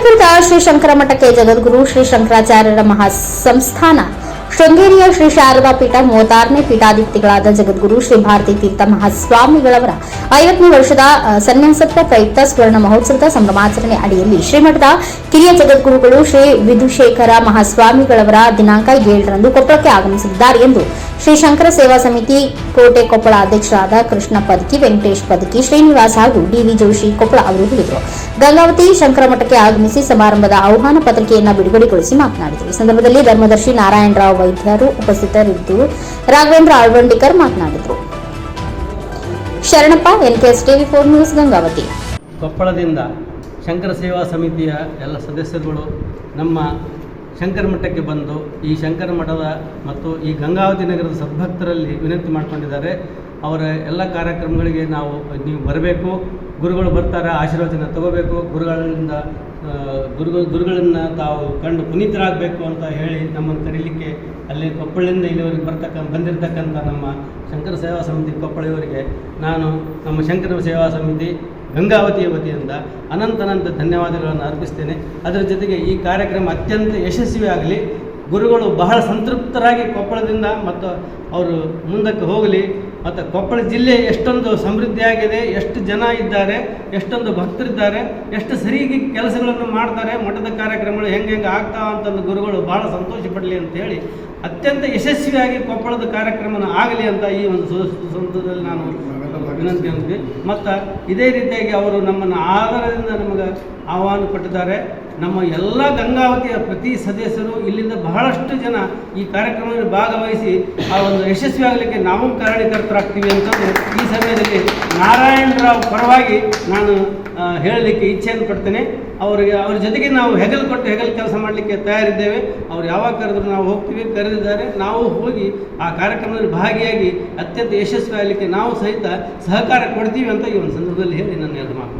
ನಗರದ ಶ್ರೀ ಶಂಕರ ಮಠಕ್ಕೆ ಜಗದ್ಗುರು ಶ್ರೀ ಶಂಕರಾಚಾರ್ಯರ ಮಹಾ ಸಂಸ್ಥಾನ ಶೃಂಗೇರಿಯ ಶ್ರೀ ಶಾರದಾ ಪೀಠ ಮೂವತ್ತಾರನೇ ಪೀಠಾಧಿಪತಿಗಳಾದ ಜಗದ್ಗುರು ಶ್ರೀ ಭಾರತಿ ತೀರ್ಥ ಮಹಾಸ್ವಾಮಿಗಳವರ ಐವತ್ತನೇ ವರ್ಷದ ಸನ್ಯಾಸತ್ವ ಪ್ರಯುಕ್ತ ಸ್ವರ್ಣ ಮಹೋತ್ಸವದ ಸಂಭ್ರಮಾಚರಣೆ ಅಡಿಯಲ್ಲಿ ಶ್ರೀಮಠದ ಕಿರಿಯ ಜಗದ್ಗುರುಗಳು ಶ್ರೀ ವಿಧುಶೇಖರ ಮಹಾಸ್ವಾಮಿಗಳವರ ದಿನಾಂಕ ಏಳರಂದು ಕೊಪ್ಪಳಕ್ಕೆ ಆಗಮಿಸಲಿದ್ದಾರೆ ಎಂದು ಶ್ರೀ ಶಂಕರ ಸೇವಾ ಸಮಿತಿ ಕೋಟೆ ಕೊಪ್ಪಳ ಅಧ್ಯಕ್ಷರಾದ ಕೃಷ್ಣ ಪದಕಿ, ವೆಂಕಟೇಶ್ ಪದಕಿ, ಶ್ರೀನಿವಾಸ್ ಹಾಗೂ ಡಿವಿ ಜೋಶಿ ಕೊಪ್ಪಳ ಅವರು ಹೇಳಿದರು. ಗಂಗಾವತಿ ಶಂಕರ ಮಠಕ್ಕೆ ಆಗಮಿಸಿ ಸಮಾರಂಭದ ಆಹ್ವಾನ ಪತ್ರಿಕೆಯನ್ನು ಬಿಡುಗಡೆಗೊಳಿಸಿ ಮಾತನಾಡಿದರು. ಈ ಸಂದರ್ಭದಲ್ಲಿ ಧರ್ಮದರ್ಶಿ ನಾರಾಯಣರಾವ್ ವೈದ್ಯರು ಉಪಸ್ಥಿತರಿದ್ದು ರಾಘವೇಂದ್ರ ಆಳ್ವಂಡಿಕರ್ ಮಾತನಾಡಿದರು. Sharanappa, NKS TV four news, Gangavati. ಕೊಪ್ಪಳದಿಂದ Shankara ಸೇವಾ ಸಮಿತಿಯ ಎಲ್ಲ ಸದಸ್ಯರುಗಳು ನಮ್ಮ ಶಂಕರ ಮಠಕ್ಕೆ ಬಂದು ಈ ಶಂಕರ ಮಠದ ಮತ್ತು ಈ ಗಂಗಾವತಿ ನಗರದ ಸದ್ಭಕ್ತರಲ್ಲಿ ವಿನಂತಿ ಮಾಡಿಕೊಂಡಿದ್ದಾರೆ. ಅವರ ಎಲ್ಲ ಕಾರ್ಯಕ್ರಮಗಳಿಗೆ ನಾವು, ನೀವು ಬರಬೇಕು. ಗುರುಗಳು ಬರ್ತಾರೆ, ಆಶೀರ್ವಚನ ತಗೋಬೇಕು. ಗುರುಗಳಿಂದ ಗುರು ಗುರುಗಳು, ಗುರುಗಳನ್ನು ತಾವು ಕಂಡು ಪುನೀತರಾಗಬೇಕು ಅಂತ ಹೇಳಿ ನಮ್ಮನ್ನು ಕರೀಲಿಕ್ಕೆ ಅಲ್ಲಿ ಕೊಪ್ಪಳಿಂದ ಇಲ್ಲಿವರೆಗೆ ಬರ್ತಕ್ಕ, ಬಂದಿರತಕ್ಕಂಥ ನಮ್ಮ ಶಂಕರ ಸೇವಾ ಸಮಿತಿ ಕೊಪ್ಪಳಿಯವರಿಗೆ ನಾನು ನಮ್ಮ ಶಂಕರ ಸೇವಾ ಸಮಿತಿ ಗಂಗಾವತಿಯ ವತಿಯಿಂದ ಅನಂತನಂತ ಧನ್ಯವಾದಗಳನ್ನು ಅರ್ಪಿಸ್ತೇನೆ. ಅದರ ಜೊತೆಗೆ ಈ ಕಾರ್ಯಕ್ರಮ ಅತ್ಯಂತ ಯಶಸ್ವಿಯಾಗಲಿ ಗುರುಗಳು ಬಹಳ ಸಂತೃಪ್ತರಾಗಿ ಕೊಪ್ಪಳದಿಂದ ಮತ್ತು ಅವರು ಮುಂದಕ್ಕೆ ಹೋಗಲಿ. ಮತ್ತು ಕೊಪ್ಪಳ ಜಿಲ್ಲೆ ಎಷ್ಟೊಂದು ಸಮೃದ್ಧಿಯಾಗಿದೆ ಎಷ್ಟು ಜನ ಇದ್ದಾರೆ, ಎಷ್ಟೊಂದು ಭಕ್ತರಿದ್ದಾರೆ, ಎಷ್ಟು ಸರಿಯಾಗಿ ಕೆಲಸಗಳನ್ನು ಮಾಡ್ತಾರೆ, ಮಠದ ಕಾರ್ಯಕ್ರಮಗಳು ಹೆಂಗೆ ಹೆಂಗೆ ಆಗ್ತಾವ ಅಂತಂದು ಗುರುಗಳು ಭಾಳ ಸಂತೋಷ ಪಡಲಿ ಅಂತೇಳಿ ಅತ್ಯಂತ ಯಶಸ್ವಿಯಾಗಿ ಕೊಪ್ಪಳದ ಕಾರ್ಯಕ್ರಮನ ಆಗಲಿ ಅಂತ ಈ ಒಂದು ಸಂದರ್ಭದಲ್ಲಿ ನಾನು ವಿನಂತಿ ಹೊಂದಿದೆ ಮತ್ತು ಇದೇ ರೀತಿಯಾಗಿ ಅವರು ನಮ್ಮನ್ನು ಆಧಾರದಿಂದ ನಮಗೆ ಆಹ್ವಾನ ಕೊಟ್ಟಿದ್ದಾರೆ. ನಮ್ಮ ಎಲ್ಲ ಗಂಗಾವತಿಯ ಪ್ರತಿ ಸದಸ್ಯರು ಇಲ್ಲಿಂದ ಬಹಳಷ್ಟು ಜನ ಈ ಕಾರ್ಯಕ್ರಮದಲ್ಲಿ ಭಾಗವಹಿಸಿ ಆ ಒಂದು ಯಶಸ್ವಿ ಆಗಲಿಕ್ಕೆ ನಾವು ಕಾರಣೀಕರ್ತರಾಗ್ತೀವಿ ಅಂತಂದು ಈ ಸಮಯದಲ್ಲಿ ನಾರಾಯಣರಾವ್ ಪರವಾಗಿ ನಾನು ಹೇಳಲಿಕ್ಕೆ ಇಚ್ಛೆಯನ್ನು ಪಡ್ತೇನೆ. ಅವರಿಗೆ, ಅವ್ರ ಜೊತೆಗೆ ನಾವು ಹೆಗಲು ಕೊಟ್ಟು ಹೆಗಲು ಕೆಲಸ ಮಾಡಲಿಕ್ಕೆ ತಯಾರಿದ್ದೇವೆ. ಅವ್ರು ಯಾವಾಗ ಕರೆದ್ರು ನಾವು ಹೋಗ್ತೀವಿ, ಕರೆದಿದ್ದಾರೆ. ನಾವು ಹೋಗಿ ಆ ಕಾರ್ಯಕ್ರಮದಲ್ಲಿ ಭಾಗಿಯಾಗಿ ಅತ್ಯಂತ ಯಶಸ್ವಿ ಆಗಲಿಕ್ಕೆ ನಾವು ಸಹಿತ ಸಹಕಾರ ಕೊಡ್ತೀವಿ ಅಂತ ಈ ಒಂದು ಸಂದರ್ಭದಲ್ಲಿ ಹೇಳಿ ನನ್ನ ಎರಡು ಮಾತು.